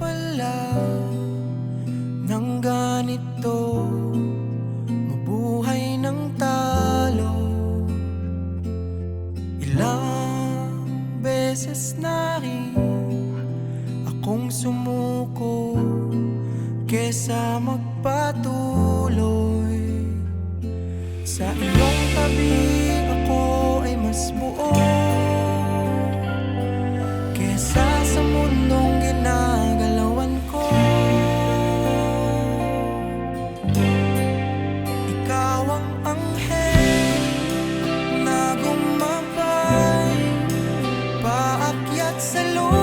wala ng ganito. Mabuhay ng talo. Ilang beses na rin Akong sumuko Kesa magpatuloy Sa iyong at.